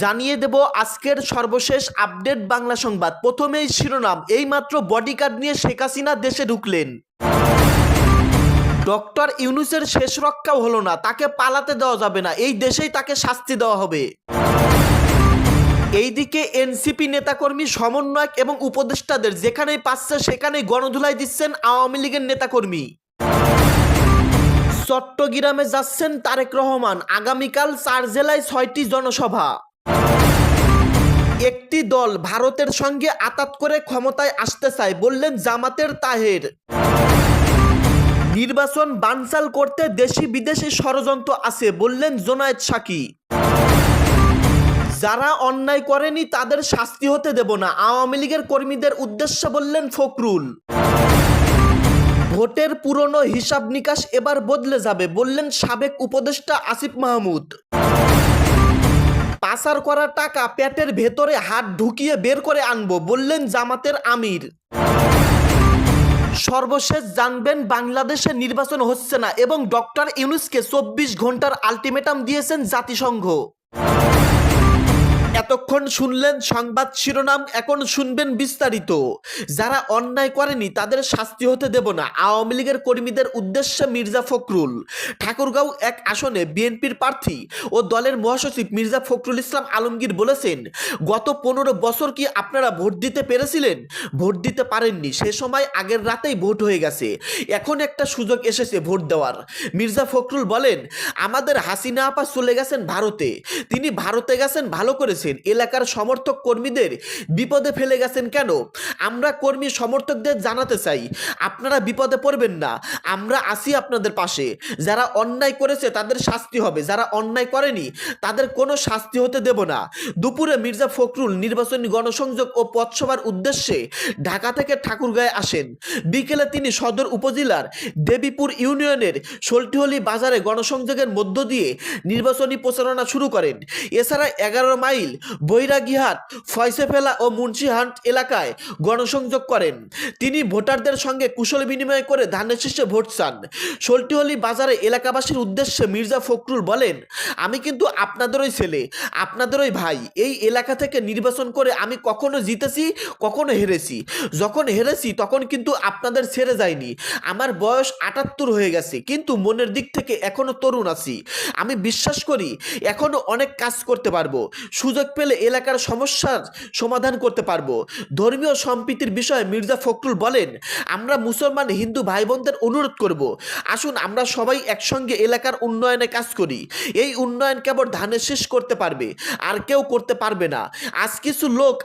জানিয়ে দেব আজকের সর্বশেষ আপডেট বাংলা সংবাদ। প্রথমেই শিরোনাম, এইমাত্র বডিগার্ড নিয়ে শেখ হাসিনা দেশে ঢুকলেন। ডক্টর ইউনুসের শেষ রক্ষাও হলো না, তাকে পালাতে দেওয়া যাবে না, এই দেশেই তাকে শাস্তি দেওয়া হবে। এইদিকে এনসিপি নেতাকর্মী সমন্বয়ক এবং উপদেষ্টাদের যেখানেই পাচ্ছে সেখানেই গণধুলাই দিচ্ছেন আওয়ামী লীগের নেতাকর্মী। চট্টগ্রামে যাচ্ছেন তারেক রহমান, আগামীকাল চার জেলায় ছয়টি জনসভা। একটি দল ভারতের সঙ্গে আতাত করে ক্ষমতায় আসতে চায় বললেন জামাতের তাহের। নির্বাচন বানচাল করতে দেশি বিদেশি ষড়যন্ত্র আছে বললেন জোনায়েদ সাকি। যারা অন্যায় করেনি তাদের শাস্তি হতে দেব না, আওয়ামী লীগের কর্মীদের উদ্দেশ্যে বললেন ফখরুল। ভোটের পুরনো হিসাব নিকাশ এবার বদলে যাবে বললেন সাবেক উপদেষ্টা আসিফ মাহমুদ। পাচার করা টাকা পেটের ভেতরে হাত ঢুকিয়ে বের করে আনব, বললেন জামাতের আমির। সর্বশেষ জানবেন বাংলাদেশে নির্বাচন হচ্ছে না এবং ডক্টর ইউনুসকে চব্বিশ ঘণ্টার আলটিমেটাম দিয়েছেন জাতিসংঘ। এতক্ষণ শুনলেন সংবাদ শিরোনাম, এখন শুনবেন বিস্তারিত। যারা অন্যায় করেনি, তাদের শাস্তি হতে দেব না। আওয়ামী লীগের কর্মীদের উদ্দেশ্যে মির্জা ফখরুল। ঠাকুরগাঁও এক আসনে বিএনপির প্রার্থী ও দলের মহাসচিব মির্জা ফখরুল ইসলাম আলমগীর বলেছেন, গত পনেরো বছর কি আপনারা ভোট দিতে পেরেছিলেন? ভোট দিতে পারেননি। সে সময় আগের রাতেই ভোট হয়ে গেছে। এখন একটা সুযোগ এসেছে ভোট দেওয়ার। মির্জা ফখরুল বলেন, আমাদের হাসিনা আপা চলে গেছেন ভারতে। তিনি ভারতে গেছেন, ভালো করেছেন? এলাকার সমর্থক কর্মীদের বিপদে ফেলে গেছেন কেন? আমরা কর্মী সমর্থকদের জানাতে চাই। আপনারা বিপদে পড়বেন না। আমরা আসি আপনাদের পাশে। যারা অন্যায় করেছে তাদের শাস্তি হবে। যারা অন্যায় করেনি তাদের কোনো শাস্তি হতে দেব না। দুপুরে মির্জা ফখরুল নির্বাচনী গণসংযোগ ও পথসভার উদ্দেশ্যে ঢাকা থেকে ঠাকুরগাঁয়ে আসেন। বিকেলে তিনি সদর উপজেলার দেবীপুর ইউনিয়নের সোলটিহলি বাজারে গণসংযোগের মধ্য দিয়ে নির্বাচনী প্রচারণা শুরু করেন। এছাড়া এগারো মাইল বৈরাগীহাট, ফয়সেফেলা ও মুন্সিহাট এলাকায় গণসংযোগ করেন। তিনি ভোটারদের সঙ্গে কুশল বিনিময় করে ধানের শীর্ষে ভোট চান। সোলটিহলি বাজারে এলাকাবাসীর উদ্দেশ্যে মির্জা ফখরুল বলেন, আমি কিন্তু আপনাদেরই ছেলে, আপনাদেরই ভাই। এই এলাকা থেকে নির্বাচন করে আমি কখনো জিতেছি, কখনো হেরেছি। যখন হেরেছি তখন কিন্তু আপনাদের ছেড়ে যায়নি আমার বয়স আটাত্তর হয়ে গেছে, কিন্তু মনের দিক থেকে এখনও তরুণ আছি। আমি বিশ্বাস করি, এখনও অনেক কাজ করতে পারব। সুযোগ পেলে এলাকার সমস্যার সমাধান করতে পারব। ধর্মীয় সম্প্রীতির বিষয়ে মির্জা ফখরুল বলেন, আমরা মুসলমান হিন্দু ভাই বোনদের অনুরোধ করব, আসুন আমরা সবাই একসঙ্গে এলাকার উন্নয়নে কাজ করি। এই উন্নয়ন কেবল ধানের শেষ করতে পারবে, আর কেউ করতে পারবে না। আজ কিছু লোক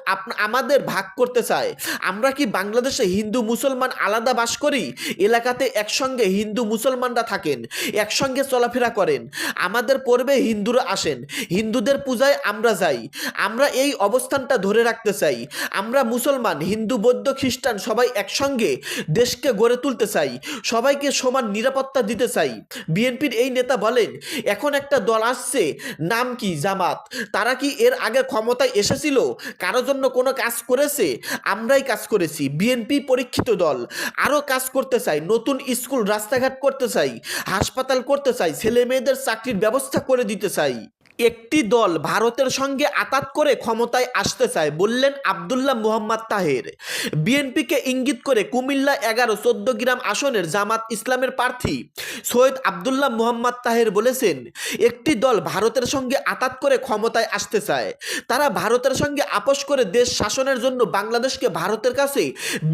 আমাদের ভাগ করতে চায়। আমরা কি বাংলাদেশে হিন্দু মুসলমান আলাদা বাস করি? এলাকাতে একসঙ্গে হিন্দু মুসলমানরা থাকেন, একসঙ্গে চলাফেরা করেন। আমাদের পর্বে হিন্দুরা আসেন, হিন্দুদের পূজায় আমরা যাই। আমরা এই অবস্থানটা ধরে রাখতে চাই। আমরা মুসলমান, হিন্দু, বৌদ্ধ, খ্রিস্টান সবাই একসঙ্গে দেশকে গড়ে তুলতে চাই। সবাইকে সমান নিরাপত্তা দিতে চাই। বিএনপির এই নেতা বলেন, এখন একটা দল আসছে, নাম কি? জামাত। তারা কি এর আগে ক্ষমতায় এসেছিল? কারোর জন্য কোনো কাজ করেছে? আমরাই কাজ করেছি। বিএনপি পরীক্ষিত দল। আরও কাজ করতে চাই, নতুন স্কুল, রাস্তাঘাট করতে চাই, হাসপাতাল করতে চাই ছেলে মেয়েদের চাকরির ব্যবস্থা করে দিতে চাই। একটি দল ভারতের সঙ্গে আতাত করে ক্ষমতায় আসতে চায়, বললেন আবদুল্লাহ মুহাম্মদ তাহের। বিএনপিকে ইঙ্গিত করে কুমিল্লা এগারো চোদ্দ গ্রাম আসনের জামাত ইসলামের প্রার্থী সৈয়দ আবদুল্লাহ মুহাম্মদ তাহের বলেছেন, একটি দল ভারতের সঙ্গে আতাত করে ক্ষমতায় আসতে চায়। তারা ভারতের সঙ্গে আপোষ করে দেশ শাসনের জন্য বাংলাদেশকে ভারতের কাছে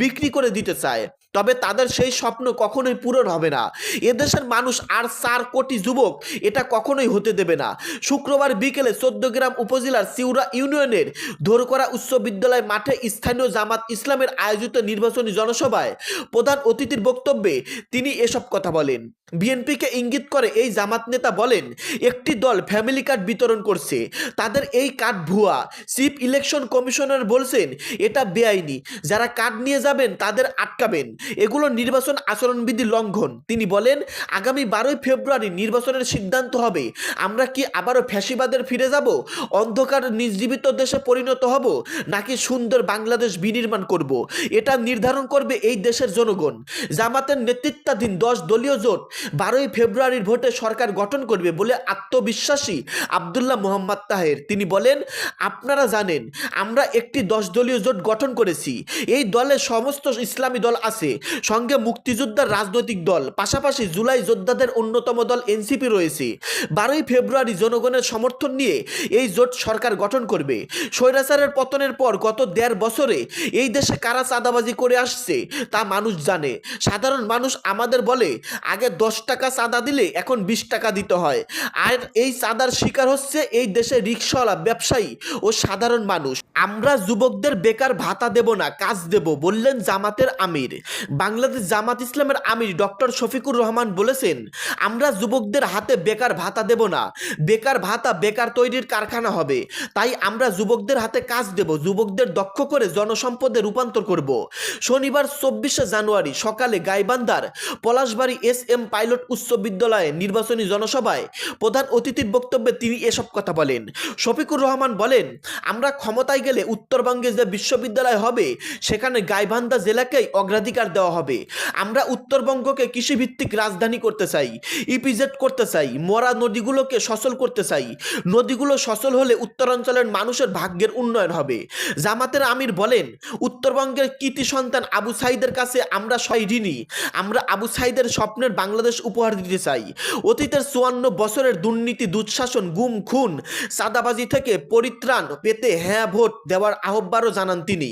বিক্রি করে দিতে চায়। তবে তাদের সেই স্বপ্ন কখনোই পূরণ হবে না। এদেশের মানুষ আর চার কোটি যুবক, এটা কখনোই হতে দেবে না। শুক্রবার বিকেলে চোদ্দগ্রাম উপজেলার সিউরা ইউনিয়নের ধরকরা উচ্চ বিদ্যালয় মাঠে স্থানীয় জামাত ইসলামের আয়োজিত নির্বাচনী জনসভায় প্রধান অতিথির বক্তব্যে তিনি এসব কথা বলেন। বিএনপিকে ইঙ্গিত করে এই জামাত নেতা বলেন, একটি দল ফ্যামিলি কার্ড বিতরণ করছে। তাদের এই কার্ড ভুয়া। চিফ ইলেকশন কমিশনার বলছেন, এটা বেআইনি। যারা কার্ড নিয়ে যাবেন, তাদের আটকাবেন। এগুলো নির্বাচন আচরণবিধি লঙ্ঘন। তিনি বলেন, আগামী বারোই ফেব্রুয়ারি নির্বাচনের সিদ্ধান্ত হবে। আমরা কি আবারও ফ্যাসিবাদের ফিরে যাব? অন্ধকার নির্জীবিত দেশে পরিণত হব? নাকি সুন্দর বাংলাদেশ বিনির্মাণ করব? এটা নির্ধারণ করবে এই দেশের জনগণ। জামাতের নেতৃত্বাধীন দশ দলীয় জোট বারোই ফেব্রুয়ারির ভোটে সরকার গঠন করবে বলে আত্মবিশ্বাসী আবদুল্লাহ মোহাম্মদ তাহের। তিনি বলেন, আপনারা জানেন, আমরা একটি দশ দলীয় জোট গঠন করেছি। এই দলে সমস্ত ইসলামী দল আছে। সঙ্গে মুক্তিযোদ্ধার রাজনৈতিক দল। পাশাপাশি জুলাই যোদ্ধাদের অন্যতম দল এনসিপি রয়েছে। বারোই ফেব্রুয়ারি জনগণের সমর্থন নিয়ে এই জোট সরকার গঠন করবে। স্বৈরাচারের পতনের পর গত দেড় বছরে এই দেশে কারা চাঁদাবাজি করে আসছে তা মানুষ জানে। সাধারণ মানুষ আমাদের বলে, আগে দশ টাকা চাঁদা দিলে এখন বিশ টাকা দিতে হয়। আর এই চাঁদার শিকার হচ্ছে এই দেশে রিক্সাওয়ালা ব্যবসায়ী ও সাধারণ মানুষ। আমরা যুবকদের বেকার ভাতা দেব না, কাজ দেব, বললেন জামাতের আমির। বাংলাদেশ জামাত ইসলামের আমির ডক্টর শফিকুর রহমান বলেছেন, আমরা যুবকদের হাতে বেকার ভাতা দেব না। বেকার ভাতা বেকার তৈরির কারখানা হবে। তাই আমরা যুবকদের হাতে কাজ দেব। যুবকদের দক্ষ করে জনসম্পদে রূপান্তর করব। শনিবার চব্বিশে জানুয়ারি সকালে গাইবান্ধার পলাশবাড়ি এস এম পাইলট উচ্চ বিদ্যালয়ে নির্বাচনী জনসভায় প্রধান অতিথির বক্তব্যে তিনি এসব কথা বলেন। শফিকুর রহমান বলেন, আমরা ক্ষমতায় গেলে উত্তরবঙ্গে যে বিশ্ববিদ্যালয় হবে, সেখানে গাইবান্ধা জেলাকেই অগ্রাধিকার দেওয়া হবে। আমরা উত্তরবঙ্গকে কৃষিভিত্তিক রাজধানী করতে চাই ইপিজেড করতে চাই, মরা নদীগুলোকে সচল করতে চাই। নদীগুলো সচল হলে উত্তরাঞ্চলের মানুষের ভাগ্যের উন্নয়ন হবে। জামাতের আমির বলেন, উত্তরবঙ্গের কৃতি সন্তান আবু সাইদের কাছে আমরা সই ঋণী। আমরা আবু সাইদের স্বপ্নের বাংলাদেশ উপহার দিতে চাই। অতীতের চুয়ান্ন বছরের দুর্নীতি, দুঃশাসন, গুম, খুন সাদাবাজি থেকে পরিত্রাণ পেতে হ্যাঁ ভোট দেওয়ার আহ্বানও জানান তিনি।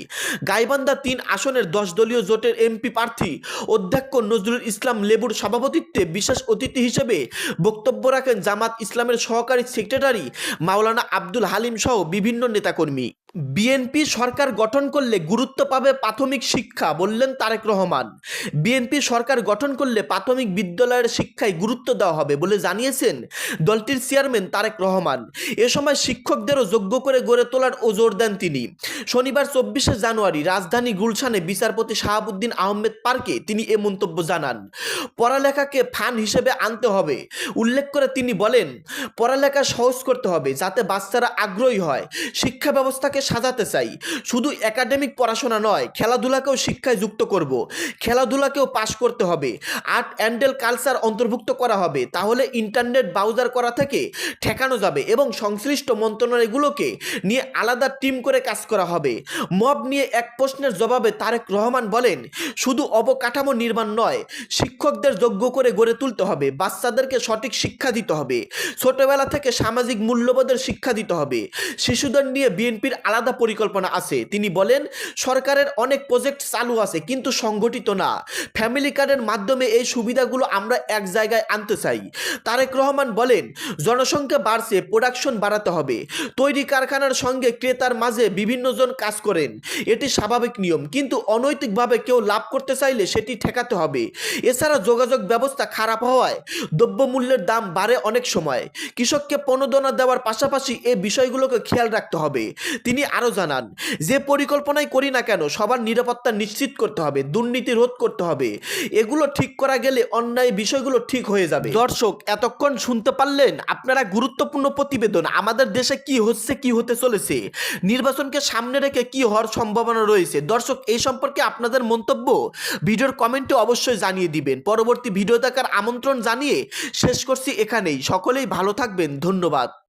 গাইবান্ধা তিন আসনের দশ দলীয় জোটের এমপি প্রার্থী অধ্যক্ষ নজরুল ইসলাম লেবুর সভাপতিত্বে বিশেষ অতিথি হিসেবে বক্তব্য রাখেন জামাত ইসলামের সহকারী সেক্রেটারি মাওলানা আব্দুল হালিম সহ বিভিন্ন নেতাকর্মী। বিএনপি সরকার গঠন করলে গুরুত্ব পাবে প্রাথমিক শিক্ষা, বললেন তারেক রহমান। বিএনপি সরকার গঠন করলে প্রাথমিক বিদ্যালয়ের শিক্ষায় গুরুত্ব দেওয়া হবে বলে জানিয়েছেন দলটির চেয়ারম্যান তারেক রহমান। এ সময় শিক্ষকদেরও যোগ্য করে গড়ে তোলার ও জোর দেন তিনি। শনিবার চব্বিশে জানুয়ারি রাজধানী গুলশানে বিচারপতি শাহাবুদ্দিন আহমেদ পার্কে তিনি এ মন্তব্য জানান। পড়ালেখাকে ফান হিসেবে আনতে হবে। উল্লেখ করে তিনি বলেন, পড়ালেখা সহজ করতে হবে যাতে বাচ্চারা আগ্রহী হয়। শিক্ষা ব্যবস্থাকে সাজাতে চাই। শুধু একাডেমিক পড়াশোনা নয়, খেলাধুলাকেও শিক্ষায় যুক্ত করব। খেলাধুলাকেও পাশ করতে হবে। আর্ট অ্যান্ডেল কালচার অন্তর্ভুক্ত করা হবে। তাহলে ইন্টারনেট ব্রাউজার করা থেকে ঠেকানো যাবে এবং সংশ্লিষ্ট মন্ত্রণালয়গুলোকে নিয়ে আলাদা টিম করে কাজ করা হবে। মব নিয়ে এক প্রশ্নের জবাবে তারেক রহমান বলেন, শুধু অবকাঠামো নির্মাণ নয়, শিক্ষকদের যোগ্য করে গড়ে তুলতে হবে। বাচ্চাদেরকে সঠিক শিক্ষা দিতে হবে। ছোটবেলা থেকে সামাজিক মূল্যবোধের শিক্ষা দিতে হবে। শিশুদের নিয়ে বিএনপির আলাদা পরিকল্পনা আছে। তিনি বলেন, সরকারের অনেক প্রজেক্ট চালু আছে, কিন্তু সংগঠিত না। ফ্যামিলি কার্ডের মাধ্যমে এই সুবিধাগুলো আমরা এক জায়গায় আনতে চাই। তারেক রহমান বলেন, জনসংখ্যা বাড়ছে প্রোডাকশন বাড়াতে হবে। তৈরি কারখানার সঙ্গে ক্রেতার মাঝে বিভিন্নজন কাজ করেন। এটি স্বাভাবিক নিয়ম, কিন্তু অনৈতিকভাবে কেউ লাভ করতে চাইলে সেটি ঠেকাতে হবে। এছাড়া যোগাযোগ ব্যবস্থা খারাপ হওয়ায় দ্রব্যমূল্যের দাম বাড়ে অনেক সময়। কৃষককে প্রণোদনা দেওয়ার পাশাপাশি এই বিষয়গুলোকে খেয়াল রাখতে হবে। তিনি আরও জানান, যে পরিকল্পনাই করি না কেন, সবার নিরাপত্তা নিশ্চিত করতে হবে, দুর্নীতি রোধ করতে হবে। এগুলো ঠিক করা গেলে অন্যায় বিষয়গুলো ঠিক হয়ে যাবে। দর্শক, এতক্ষণ শুনতে পারলেন আপনারা গুরুত্বপূর্ণ প্রতিবেদন, আমাদের দেশে কি হচ্ছে, কি হতে চলেছে, নির্বাচনকে সামনে রেখে কি হওয়ার সম্ভাবনা রয়েছে। দর্শক, এই সম্পর্কে আপনাদের মন্তব্য ভিডিওর কমেন্টে অবশ্যই জানিয়ে দিবেন। পরবর্তী ভিডিও দেখার আমন্ত্রণ জানিয়ে শেষ করছি এখানেই। সকলেই ভালো থাকবেন। ধন্যবাদ।